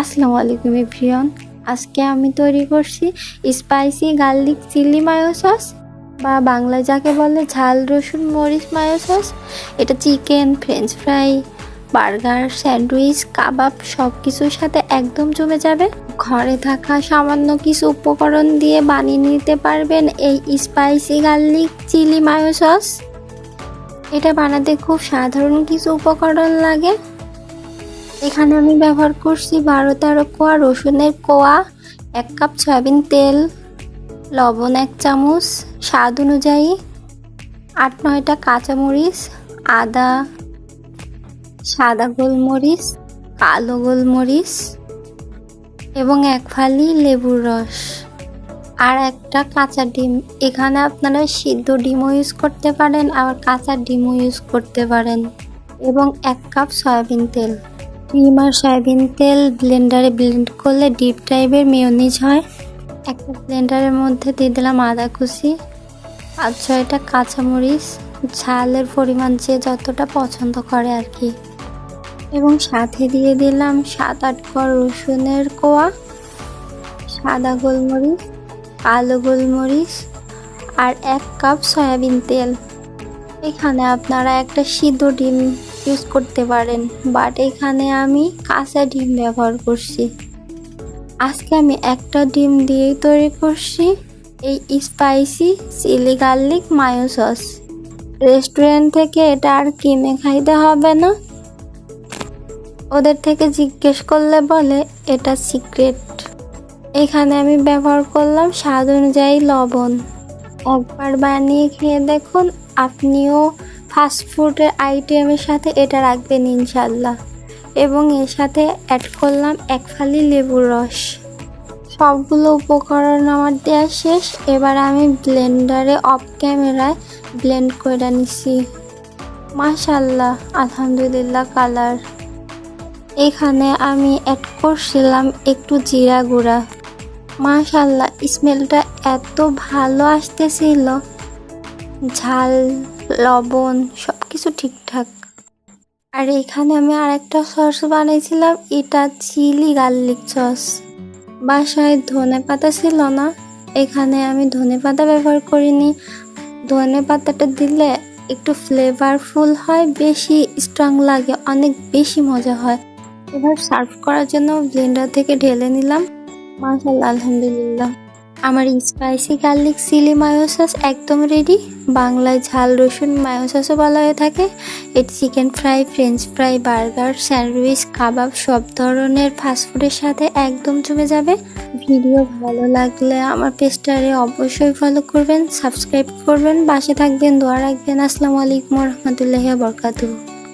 আসসালামু আলাইকুম এভরিওয়ান। আজকে আমি তৈরি করছি spicy garlic chili mayo sauce বা বাংলা যাকে বলে ঝাল, রসুন, মরিচ মায়ো সস। এটা chicken, french fry, burger, sandwich, কাবাব সব কিছুর সাথে একদম জমে যাবে। ঘরে থাকা সামান্য কিছু উপকরণ দিয়ে বানিয়ে নিতে পারবেন এই spicy garlic chili mayo sauce. এটা বানাতে খুব সাধারণ কিছু উপকরণ লাগে। এখানে আমি ব্যবহার করছি বারো তেরো কোয়া, রসুনের কোয়া, এক কাপ সয়াবিন তেল, লবণ এক চামচ, স্বাদ অনুযায়ী আট নয়টা কাঁচামরিচ, আদা, সাদা গোলমরিচ, কালো গোলমরিচ এবং এক ফালি লেবুর রস আর একটা কাঁচা ডিম। এখানে আপনারা সিদ্ধ ডিমও ইউজ করতে পারেন, আবার কাঁচা ডিমও ইউজ করতে পারেন এবং এক কাপ সয়াবিন তেল। ডিম আর সয়াবিন তেল ব্লেন্ডারে ব্লেন্ড করলে ডিপ টাইপের মেয়নিজ হয়। একটা ব্লেন্ডারের মধ্যে দিয়ে দিলাম আদা কুচি আর ছয়টা কাঁচামরিচ। ঝালের পরিমাণ যে যতটা পছন্দ করে আর কি। এবং সাথে দিয়ে দিলাম সাত আট কর রসুনের কোয়া, সাদা গোলমরিচ, কালো গোলমরিচ আর এক কাপ সয়াবিন তেল। এখানে আপনারা একটা সিদ্ধ ডিম ইউজ করতে পারেন বাট এখানে আমি কাঁচা ডিম ব্যবহার করছি। আজকে আমি একটা ডিম দিয়েই তৈরি করছি, এই spicy chili garlic mayo sauce restaurant থেকে এটা আর কিনে খাইতে হবে না। ওদের থেকে জিজ্ঞেস করলে বলে, এটা সিক্রেট এখানে আমি ব্যবহার করলাম স্বাদ অনুযায়ী লবণ। একবার বানিয়ে খেয়ে দেখুন, আপনিও ফাস্টফুডের আইটেমের সাথে এটা রাখবেন ইনশাল্লাহ এবং এর সাথে অ্যাড করলাম এক ফালি লেবুর রস। সবগুলো উপকরণ আমার দেওয়া শেষ। এবার আমি ব্লেন্ডারে অফ ক্যামেরায় ব্লেন্ড করে নিছি। মাশাল্লাহ আলহামদুলিল্লাহ কালার এখানে আমি অ্যাড করছিলাম একটু জিরা গুঁড়া। মাশাল্লাহ স্মেলটা এত ভালো আসতেছিল। ঝাল লবণ সব কিছু ঠিকঠাক। আর এখানে আমি আরেকটা সস বানিয়েছিলাম, এটা চিলি গার্লিক সস। বাসায় ধনে পাতা ছিল না, এখানে আমি ধনে পাতা ব্যবহার করিনি। ধনে পাতাটা দিলে একটু ফ্লেভারফুল হয়, বেশি স্ট্রং লাগে, অনেক বেশি মজা হয়। এবার সার্ভ করার জন্য ব্লেন্ডার থেকে ঢেলে নিলাম। মাশাল্লাহ আলহামদুলিল্লাহ। আমার spicy garlic chili mayo sauce একদম রেডি বাংলায় ঝাল, রসুন মায়ো সসও বলা হয়ে থাকে। এটি chicken fry french fry burger sandwich কাবাব সব ধরনের ফাস্টফুডের সাথে একদম জমে যাবে। ভিডিও ভালো লাগলে আমার পেজটারে অবশ্যই ফলো করবেন সাবস্ক্রাইব করবেন বাসে থাকবেন, দোয়া রাখবেন। আসসালামু আলাইকুম রহমতুল্লাহ বরকাতুহ।